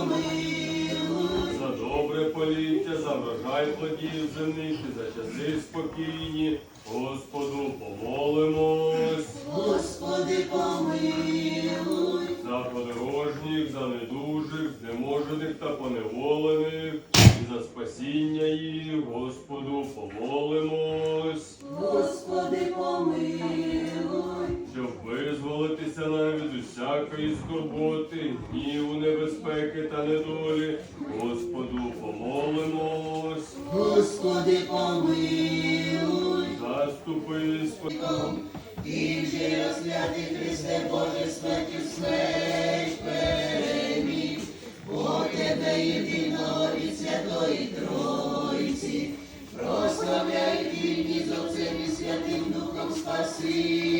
помилуй, За добре поліття, за врожай плодів земних і за часи спокійні. Господу помолимось. Господи, помилуй, За подорожніх, за недужих, знеможених та поневолених, Господу помолимось, Господи, помилуй, заступи спокійно. Ти же розп'ятий Христе Боже, смертю смерть переміг, бо Тебе єдиного від Святої Тройці, прославляй вільні з Отцем і Святим Духом спаси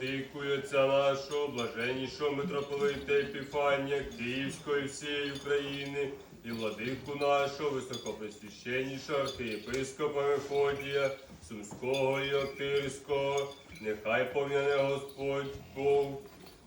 Владикою Отця нашого, блаженнішого митрополита Епіфанія, Київської всієї України, і владику нашого, високопресвященнішого архієпископа Мефодія, Сумського і Охтирського, нехай пом'яне Господь Бог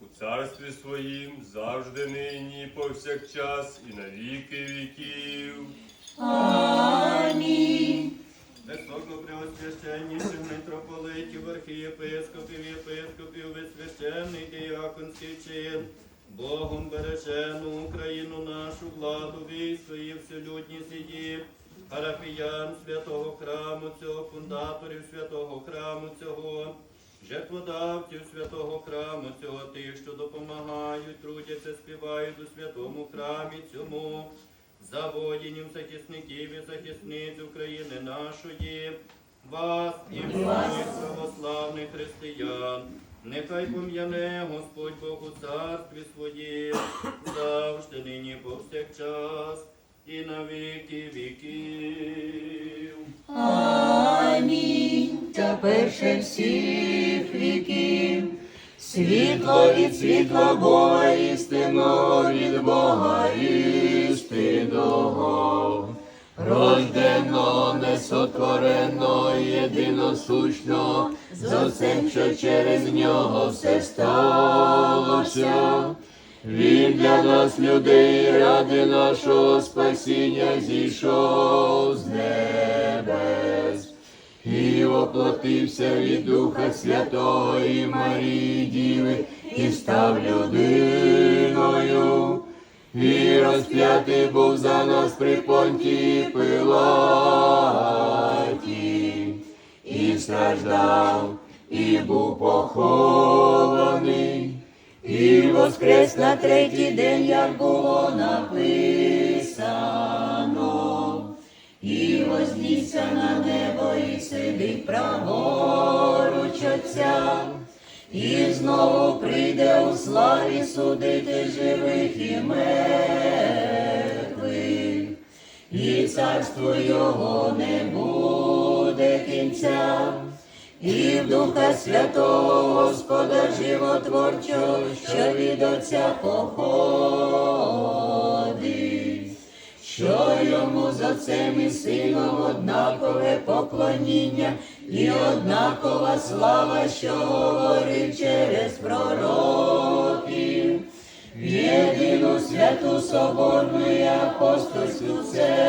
у царстві своїм завжди нині, і повсякчас, і на віки віків. Амінь. Високопреосвященніших митрополитів, архієпископів, єпископів, висвящений діяконський чин, Богом бережену Україну нашу владу, військо і вселюдність її, парафіян святого храму цього, фундаторів святого храму цього, жертводавців святого храму цього, тих, що допомагають, трудяться, співають у святому храмі цьому за воїнів, захисників і захисниць України нашої, вас і всіх православних християн. Нехай пом'яне Господь Бог у царстві своїм, завжди нині повсякчас і на віки віків. Амінь. Та перше всіх віків, світло від світла Бога, істинно від Бога істинного, рождено, несотворено, єдиносущно, з Отцем, що через нього все сталося. Він для нас, людей, ради нашого спасіння зійшов з небес і воплотився від Духа Святого і Марії Діви, і став людиною, і розп'ятий був за нас при понтії Пилаті, і страждав, і був похований, і воскрес на третій день, як було написано, і знову прийде у славі судити живих і мертвих, і царство його не буде кінця. І в Духа Святого Господа Животворчого, що від Отця походить, що йому з Отцем і Сином однакове поклоніння і однакова слава, що говорив через пророків, єдину святу соборну і апостольську церкву.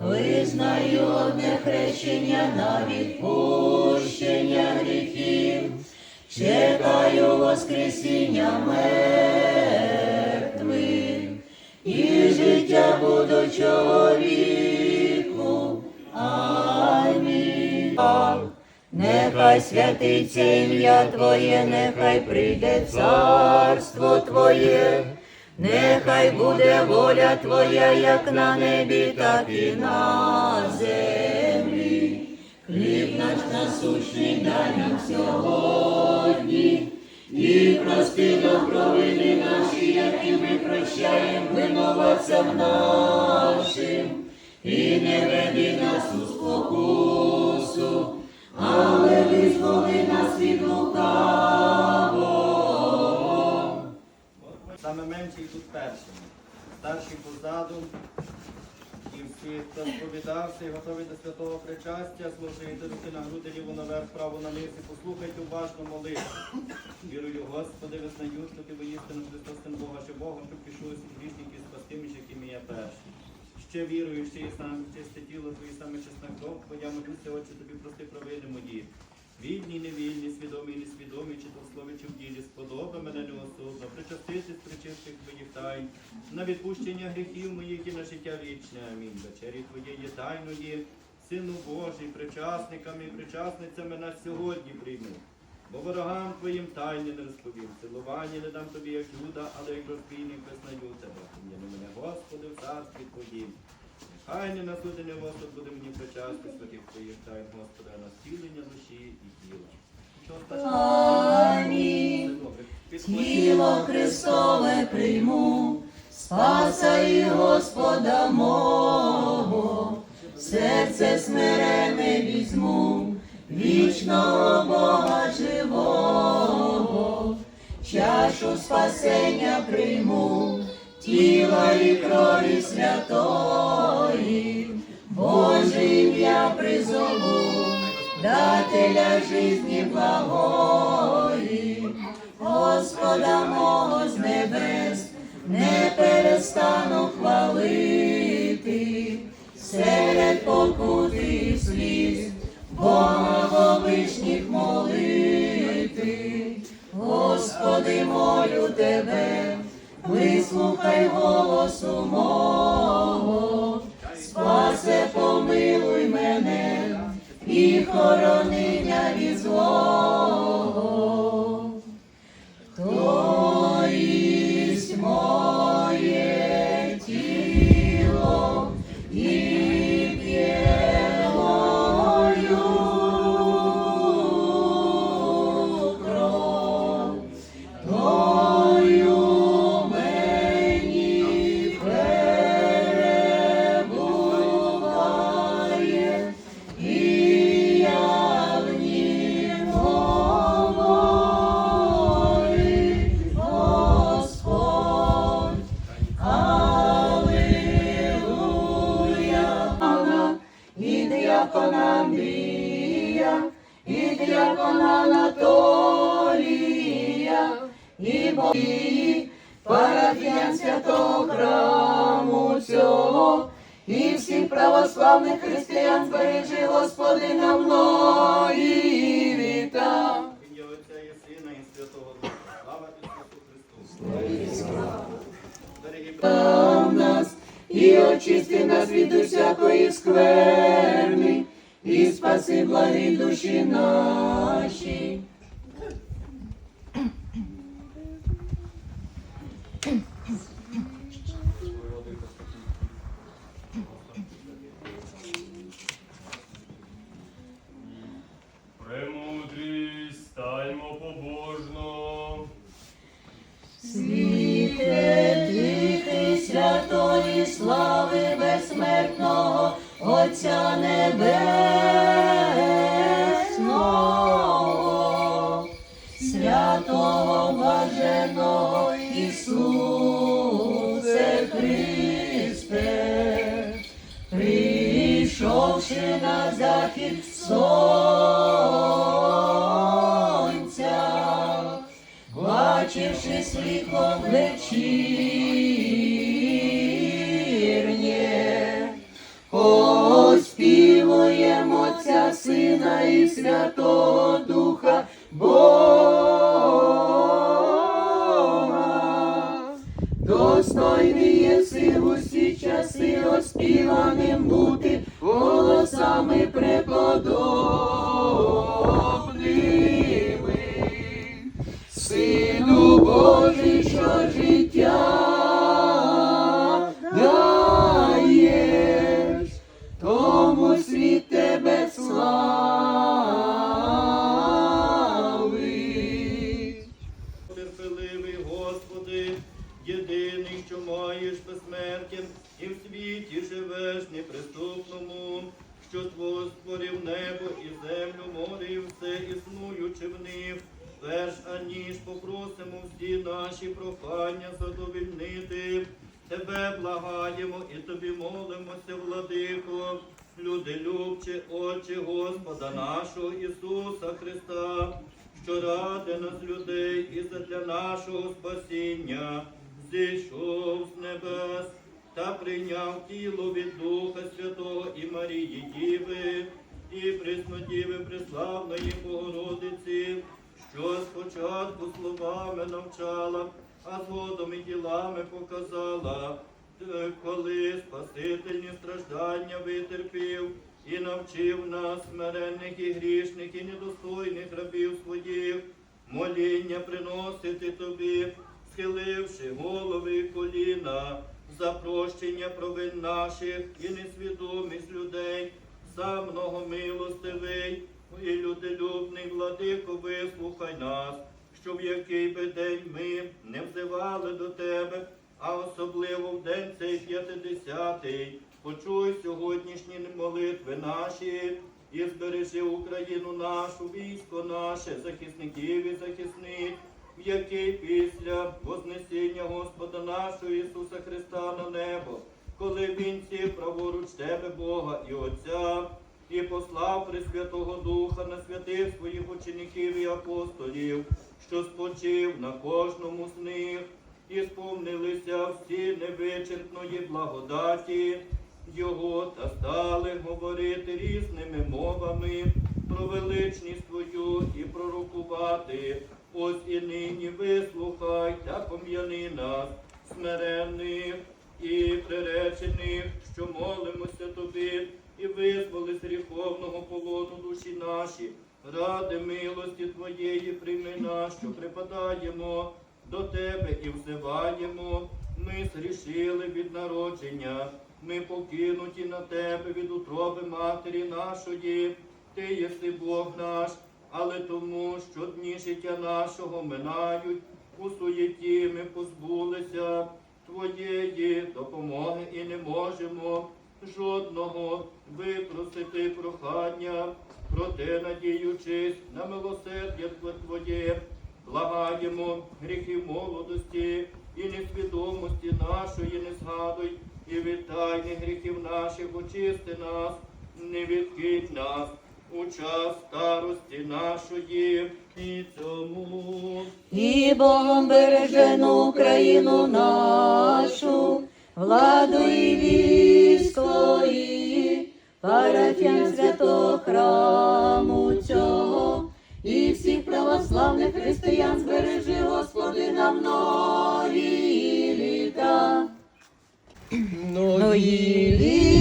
Визнаю одне хрещення на відпущення гріхів, чекаю Воскресіння мертвих і життя будучого віку. Нехай святиться ім'я Твоє, нехай прийде царство Твоє. Нехай буде воля Твоя, як на небі, так і на землі. Хліб наш насущний дай нам сьогодні, і прости нам наші, які ми прощаємо винуватцям нашим, і не веди нас у Старший позаду. І всі, хто сповідався і готовий до святого причастя, служити руки на груди, ліву наверх, праву на низ і послухайте уважно молитву. Вірую, Господи, визнаю, що ти воїстину Христос, Син Бога, що Богом, що пішов усіх грішників спасти між якими я перший. Ще вірую, що є саме чисте тіло твоє, саме чесна кров, Твоя молюся, Отче, тобі прости провини мої. Вільні, невільні, свідомі, несвідомі, чи то в слові, чи в ділі, сподоби мене неосудно, причаститись причистих твоїх тайн, на відпущення гріхів моїх і на життя вічне. Амінь. Вечері твоєї тайної, Сину Божий, причасниками і причасницями нас сьогодні прийму. Бо ворогам твоїм тайні не розповім, цілування не дам тобі, як юда, але як розбійник визнаю тебе. Пом'яни мене, Господи, в царстві твоїм. Хай не насудення Господь буде мені причасти святих твоїх тайн, Господи, а на зцілення душі і тіла. Амінь. Тіло Христове прийму, Спаса і Господа мого, серце смирене візьму, вічного Бога живого, чашу спасення прийму, тіла і крові святої, Боже ім'я призову, дателя жизни благої. Господа мого з небес, не перестану хвалити, серед покути і сліз, Бога вовишніх молити. Господи, молю тебе, вислухай голосу мого, помилуй мене і хоронення від злого. Християн збережи, Господи, на мною віка. В ім'я Отця і Сина і Святого Духа. Слава Ісусу Христу! В нас, і очисти нас від усякої скверни, і спаси благі душі наші. Отця Небесного, оспівуємо Отця Сина і Святого Духа Бога. Достойний єси в усі часи оспіваним бути голосами преподобними. Нашого Ісуса Христа, що ради нас людей і задля нашого спасіння зійшов з небес та прийняв тіло від Духа Святого і Марії Діви, і Преснодіви Преславної Богородиці, що спочатку словами навчала, а згодом і ділами показала, коли Спасительні страждання витерпів і навчив нас, смиренних і грішних, і недостойних рабів своїх, моління приносити тобі, схиливши голови і коліна, за прощення провин наших і несвідомість людей, сам многомилостивий і люделюбний владико, вислухай нас, що в який би день ми не взивали до тебе, а особливо в день цей п'ятидесятий. Почуй сьогоднішні молитви наші і збережи Україну нашу, військо наше, захисників і захисниць, в який після Вознесіння Господа нашого Ісуса Христа на небо, коли Він сів праворуч тебе, Бога і Отця, і послав Пресвятого Духа на святих своїх учеників і апостолів, що спочив на кожному з них, і сповнилися всі невичерпної благодаті Його та стали говорити різними мовами про величність Твою і пророкувати. Ось і нині вислухай та пом'яни нас, смиренних і приречених, що молимося тобі, і визволи з гріховного полону душі наші. Ради милості Твоєї прийми нас, що припадаємо до Тебе і взиваємо. Ми зрішили від народження, ми покинуті на Тебе від утроби матері нашої. Ти єси Бог наш, але тому, що дні життя нашого минають, у суєті ми позбулися. Твоєї допомоги і не можемо жодного випросити прохання, проте надіючись на милосердя Твоє, благаємо гріхів молодості і несвідомості нашої не згадуй, і від гріхів наших очисти нас, не відкидь нас у час старості нашої і цьому. І Богом бережену Україну нашу, владу і військо Пресвятої, парафіян святого храму цього, і всіх православних християн збережи, Господи, на Многі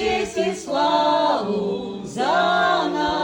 честь і славу, за народ.